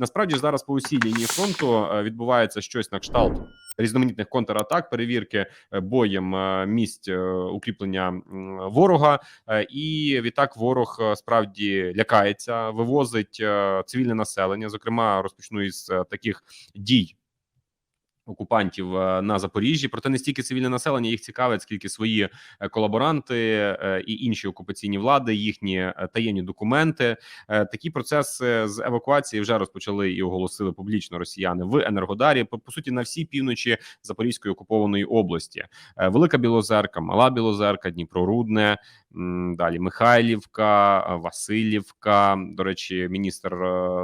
Насправді зараз по усій лінії фронту е, відбувається щось на кшталт різноманітних контратак, перевірки е, боєм е, місць укріплення ворога, і відтак ворог справді лякається, вивозить цивільне населення. Зокрема, розпочну із таких дій. Окупантів е, на Запоріжжі, проте не стільки цивільне населення їх цікавить, скільки свої е, колаборанти е, і інші окупаційні влади, їхні таємні документи. Такі процеси з евакуації вже розпочали і оголосили публічно росіяни в Енергодарі. По, суті, на всій півночі Запорізької окупованої області. Велика Білозерка, Мала Білозерка, Дніпрорудне, далі Михайлівка, Васильівка. До речі, міністр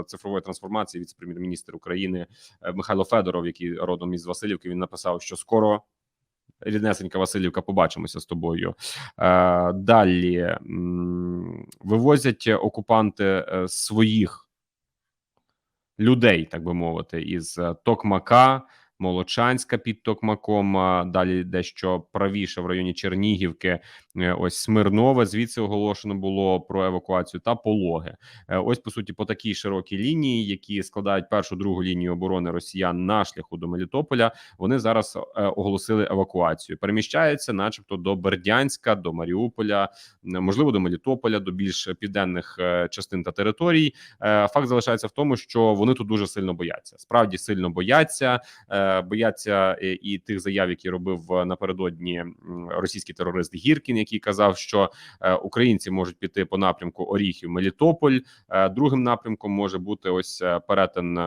цифрової трансформації, віце-прем'єр-міністр України Михайло Федоров, який родом із Васильівки, він написав, що скоро. Ріднесенька Васильівка, побачимося з тобою. Е, далі вивозять окупанти е, своїх людей, так би мовити, із е, Токмака, Молочанська під Токмаком. Далі дещо правіше в районі Чернігівки. е, Ось Смирнове. Звідси оголошено було про евакуацію та пологи. Е, Ось по суті по такій широкій лінії, які складають першу другу лінію оборони росіян на шляху до Мелітополя. Вони зараз е, оголосили евакуацію. Переміщаються, начебто, до Бердянська, до Маріуполя, можливо, до Мелітополя, до більш південних частин та територій. Факт залишається в тому, що вони тут дуже сильно бояться. Справді сильно бояться, бояться е, і тих заяв, які робив е, напередодні російський терорист Гіркін, який казав, що е, українці можуть піти по напрямку Оріхів Мелітополь. Другим напрямком може бути ось перетин.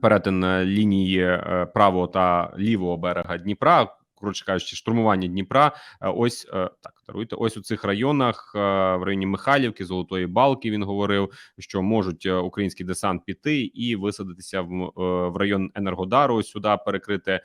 Перетин лінії правого та лівого берега Дніпра, коротше кажучи, штурмування Дніпра. Ось так даруйте. Ось у цих районах е, в районі Михайлівки, Золотої Балки. Він говорив, що можуть е, український десант піти і висадитися в, е, в район Енергодару. Сюди перекрити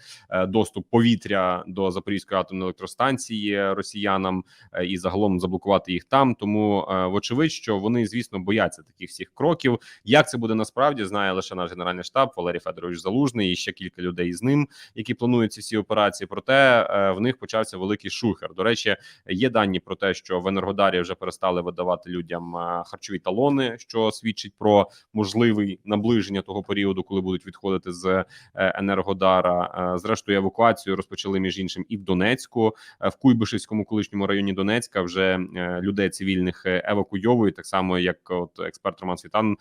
доступ повітря до Запорізької атомної електростанції росіянам і загалом заблокувати їх там. Тому вочевидь, що вони, звісно, бояться таких всіх кроків. Як це буде насправді, знає лише наш генеральний штаб Валерій Федорович Залужний і ще кілька людей з ним, які планують ці всі операції. Проте в них почався великий шухер. До речі, є дані про те, що в Енергодарі вже перестали видавати людям е, харчові талони, що свідчить про можливий наближення того періоду, коли будуть відходити з е, Енергодара. Е, Зрештою, евакуацію розпочали між іншим і в Донецьку, в Куйбишевському колишньому районі Донецька. Вже людей цивільних евакуйовують, так само як от експерт Роман Світан,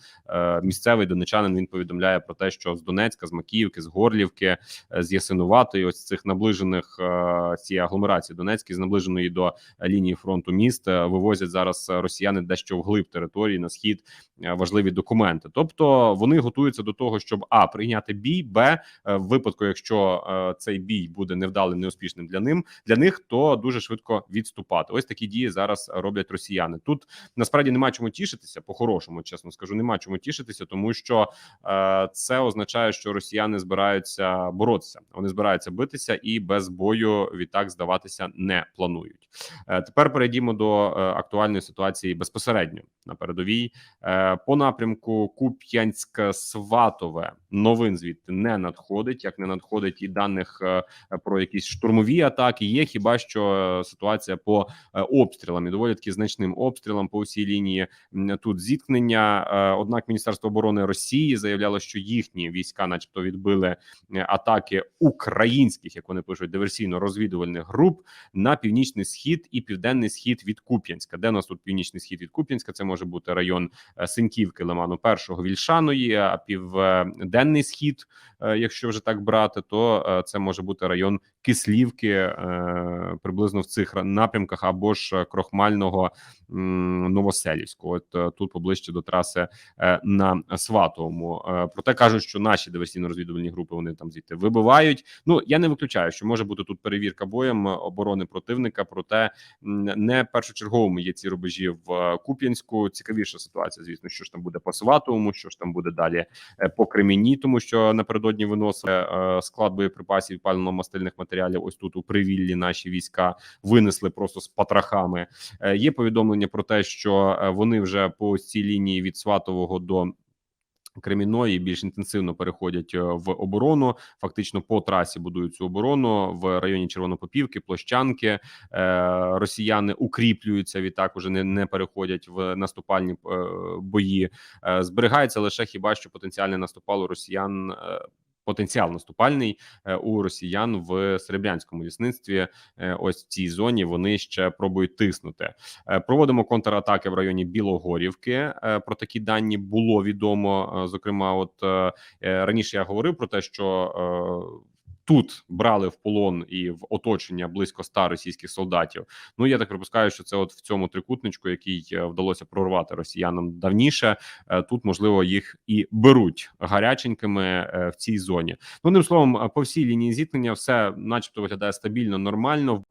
місцевий донечанин. Він повідомляє про те, що з Донецька, з Макіївки, з Горлівки, з Ясинуватої, ось цих наближених цієї агломерації Донецької, з наближеної до лінії фронту міст вивозять зараз е, росіяни дещо вглиб території на схід е, важливі документи. Тобто вони готуються до того, щоб а прийняти бій, б е, в випадку, якщо цей бій буде невдалим, неуспішним для ним для них, то дуже швидко відступати. Ось такі дії зараз роблять росіяни. Тут насправді нема чому тішитися. По хорошому, чесно скажу, нема чому тішитися, тому що е, це означає, що росіяни збираються боротися. Вони збираються битися і без бою відтак здаватися не планують. Е, Тепер перейдімо до е, актуальної ситуації безпосередньо на передовій. Е, По напрямку Куп'янськ-Сватове новин звідти не надходить, як не надходить і даних е, про якісь штурмові атаки. Є хіба що е, ситуація по е, обстрілам і доволі таки значним обстрілам по всій лінії тут зіткнення. Однак Міністерство оборони Росії заявляло, що їхні війська, начебто, відбили атаки українських, як вони пишуть, диверсійно-розвідувальних груп на північний схід і південний схід від Куп'янська. Де у нас тут північний схід від Куп'янська? Це може бути район Синьківки, Лиману Першого, Вільшаної, а південний схід, е, якщо вже так брати, то е, це може бути район Кислівки, е, приблизно в цих напрямках, або ж е, Крохмального Новоселівського. От е, тут поближче до траси на Сватовому. Проте кажуть, що наші диверсійно-розвідувальні групи вони там звідти вибивають. Ну я не виключаю, що може бути тут перевірка боєм оборони противника. Проте не першочерговими є ці рубежі в Куп'янську. Цікавіша ситуація, звісно, що ж там буде по Сватовому, що ж там буде далі по Кремені, тому що напередодні виносили склад боєприпасів паливно-мастильних матеріалів. Ось тут у привіллі наші війська винесли просто з патрахами. Е, Є повідомлення про те, що е, вони вже по цій лінії від Сватового до Кремінної більш інтенсивно переходять е, в оборону. Фактично по трасі будують цю оборону в районі Червонопопівки, Площанки. Росіяни укріплюються. Відтак уже не, не переходять в наступальні бої. Зберігається лише хіба що потенціальне наступало росіян. Потенціал наступальний е, у росіян в серебрянському лісництві. Е, Ось в цій зоні вони ще пробують тиснути. Е, Проводимо контратаки в районі Білогорівки. Про такі дані було відомо. Зокрема, от раніше я говорив про те, що тут брали в полон і в оточення близько ста російських солдатів. Ну я так припускаю, що це от в цьому трикутничку, який е, вдалося прорвати росіянам давніше. е, Тут можливо їх і беруть гаряченькими е, в цій зоні. Ну одним словом, по всій лінії зіткнення все, начебто, виглядає стабільно, нормально.